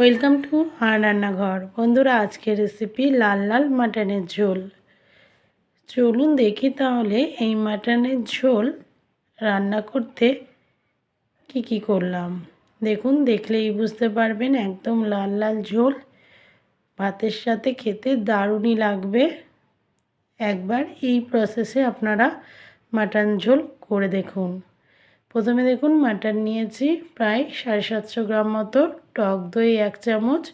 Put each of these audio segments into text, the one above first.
Welcome to আর রান্নাঘর। বন্ধুরা, আজকের রেসিপি লাল লাল মাটনের ঝোল। চলুন দেখি তাহলে এই মাটনের ঝোল রান্না করতে কি কি করলাম। দেখুন, দেখলেই বুঝতে পারবেন, একদম লাল লাল ঝোল। ভাতের সাথে খেতে দারুণই লাগবে। একবার এই প্রসেসে আপনারা মাটন ঝোল করে দেখুন। প্রথমে দেখুন মাটন নিয়েছি প্রায় সাড়ে সাতশো গ্রাম মতো, টক দই এক চামচ,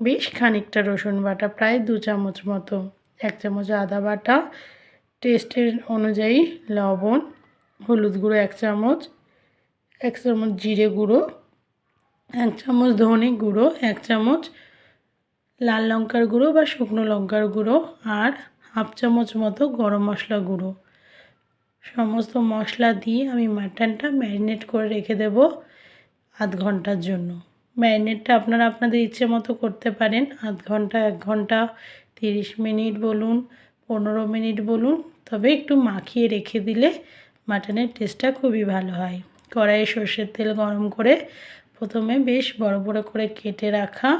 বেশ খানিকটা রসুন বাটা, প্রায় দু চামচ মতো, এক চামচ আদা বাটা, টেস্টের অনুযায়ী লবণ, হলুদ গুঁড়ো এক চামচ এক চামচ জিরে গুঁড়ো, এক চামচ ধনে গুঁড়ো, এক চামচ লাল লঙ্কার গুঁড়ো বা শুকনো লঙ্কার গুঁড়ো, আর হাফ চামচ মতো গরম মশলা গুঁড়ো। সমস্ত মশলা দিয়ে আমি মাটনটা ম্যারিনেট করে রেখে দেব আধ ঘণ্টার জন্য। ম্যারিনেটটা আপনারা আপনাদের ইচ্ছে মতো করতে পারেন। আধ ঘণ্টা, এক ঘণ্টা, তিরিশ মিনিট বলুন, পনেরো মিনিট বলুন, তবে একটু মাখিয়ে রেখে দিলে মাটনের টেস্টটা খুবই ভালো হয়। কড়াইয়ে সর্ষের তেল গরম করে প্রথমে বেশ বড় বড় করে কেটে রাখা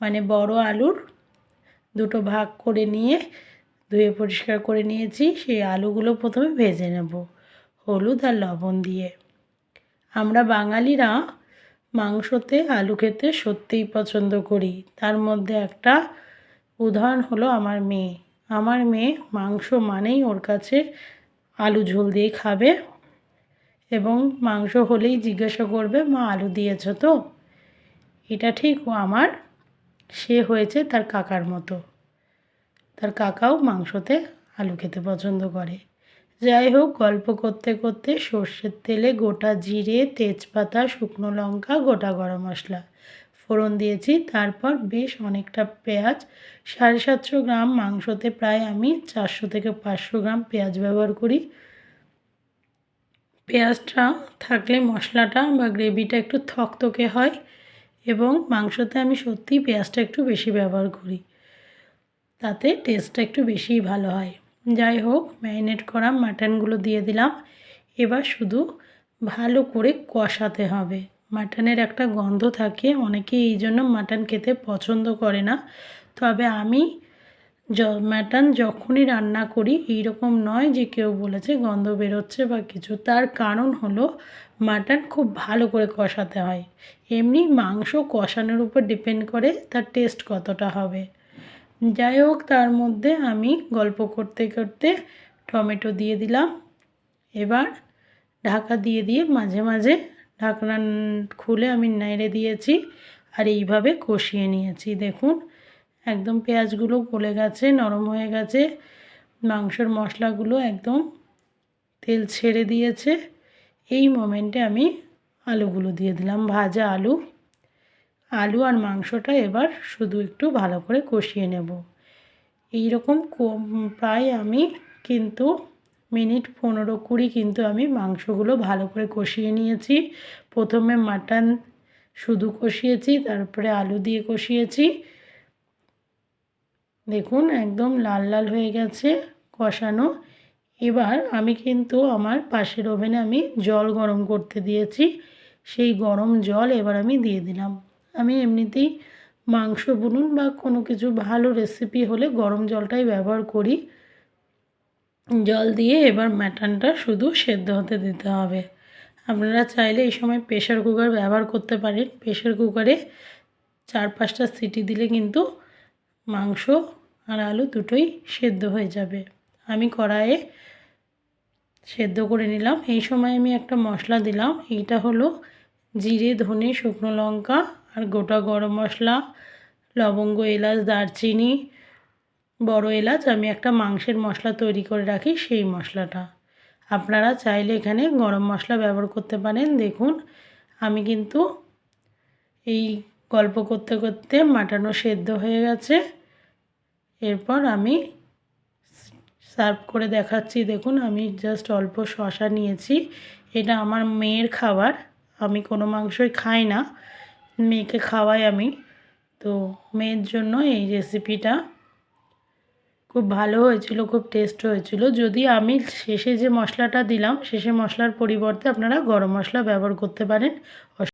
মানে বড় আলুর দুটো ভাগ করে নিয়ে ধুয়ে পরিষ্কার করে নিয়েছি, সেই আলুগুলো প্রথমে ভেজে নেব, হলুদ আর লবণ দিয়ে। আমরা বাঙালিরা মাংসতে আলু খেতে সত্যিই পছন্দ করি। তার মধ্যে একটা উদাহরণ হলো আমার মেয়ে। আমার মেয়ে মাংস মানেই ওর কাছে আলু ঝোল দিয়ে খাবে এবং মাংস হলেই জিজ্ঞাসা করবে, মা, আলু দিয়েছ তো? এটা ঠিক আমার, সে হয়েছে তার কাকার মতো। তার কাকাও মাংসতে আলু খেতে পছন্দ করে। যাই হোক, গল্প করতে করতে সর্ষের তেলে গোটা জিরে, তেজপাতা, শুকনো লঙ্কা, গোটা গরম মশলা ফোড়ন দিয়েছি। তারপর বেশ অনেকটা পেঁয়াজ, সাড়ে সাতশো গ্রাম, মাংসতে প্রায় আমি চারশো থেকে পাঁচশো গ্রাম পেঁয়াজ ব্যবহার করি। পেঁয়াজটা থাকলে মশলাটা বা গ্রেভিটা একটু থকথকে হয় এবং মাংসতে আমি সত্যিই পেঁয়াজটা একটু বেশি ব্যবহার করি। তাতে টেস্টটা একটু বেশিই ভালো হয়। যাই হোক ম্যারিনেট করা মাটনগুলো দিয়ে দিলাম। এবার শুধু ভালো করে কষাতে হবে। মাটনের একটা গন্ধ থাকে অনেকে এই জন্য মাটন খেতে পছন্দ করে না। তবে আমি য মাটন যখনই রান্না করি, এইরকম নয় যে কেউ বলেছে গন্ধ বেরোচ্ছে বা কিছু। তার কারণ হলো মাটন খুব ভালো করে কষাতে হয়। এমনি মাংস কষানোর উপর ডিপেন্ড করে তার টেস্ট কতটা হবে। যাই হোক, তার মধ্যে আমি গল্প করতে করতে টমেটো দিয়ে দিলাম। এবার ঢাকা দিয়ে দিয়ে মাঝে মাঝে ঢাকনা খুলে আমি নেড়ে দিয়েছি আর এইভাবে কষিয়ে নিয়েছি। দেখুন, একদম পেঁয়াজগুলো গলে গেছে, নরম হয়ে গেছে। মাংসর মশলাগুলো একদম তেল ছেড়ে দিয়েছে। এই মোমেন্টে আমি আলুগুলো দিয়ে দিলাম, ভাজা আলু। আলু আর মাংসটা এবার শুধু একটু ভালো করে কষিয়ে নেব। এই রকম প্রায় আমি কিন্তু মিনিট পনেরো কুড়ি কিন্তু আমি মাংসগুলো ভালো করে কষিয়ে নিয়েছি। প্রথমে মাটন শুধু কষিয়েছি, তারপরে আলু দিয়ে কষিয়েছি। দেখুন, একদম লাল লাল হয়ে গেছে কষানো। এবার আমি কিন্তু আমার পাশের ওভেনে আমি জল গরম করতে দিয়েছি। সেই গরম জল এবার আমি দিয়ে দিলাম। আমি এমনিতেই মাংস বলুন বা কোনো কিছু ভালো রেসিপি হলে গরম জলটাই ব্যবহার করি। জল দিয়ে এবার ম্যাটানটা শুধু সেদ্ধ হতে দিতে হবে। আপনারা চাইলে এই সময় প্রেশার কুকার ব্যবহার করতে পারেন। প্রেশার কুকারে চার পাঁচটা সিটি দিলে কিন্তু মাংস আর আলু দুটোই সেদ্ধ হয়ে যাবে। আমি কড়াইয়ে সেদ্ধ করে নিলাম। এই সময় আমি একটা মশলা দিলাম। এইটা হলো জিরে, ধনে, শুকনো লঙ্কা আর গোটা গরম মশলা, লবঙ্গ, এলাচ, দারচিনি, বড় এলাচ, আমি একটা মাংসের মশলা তৈরি করে রাখি, সেই মশলাটা। আপনারা চাইলে এখানে গরম মশলা ব্যবহার করতে পারেন। দেখুন, আমি কিন্তু এই গল্প করতে করতে মাটানো সেদ্ধ হয়ে গেছে। এরপর আমি সার্ভ করে দেখাচ্ছি। দেখুন, আমি জাস্ট অল্প শশা নিয়েছি। এটা আমার মেয়ের খাবার। আমি কোনো মাংসই খাই না। মেয়েকে খাওয়াই আমি। তো মেয়ের জন্য এই রেসিপিটা খুব ভালো হয়েছিল, খুব টেস্ট হয়েছিল। যদি আমি শেষে যে মশলাটা দিলাম, শেষে মশলার পরিবর্তে আপনারা গরম মশলা ব্যবহার করতে পারেন।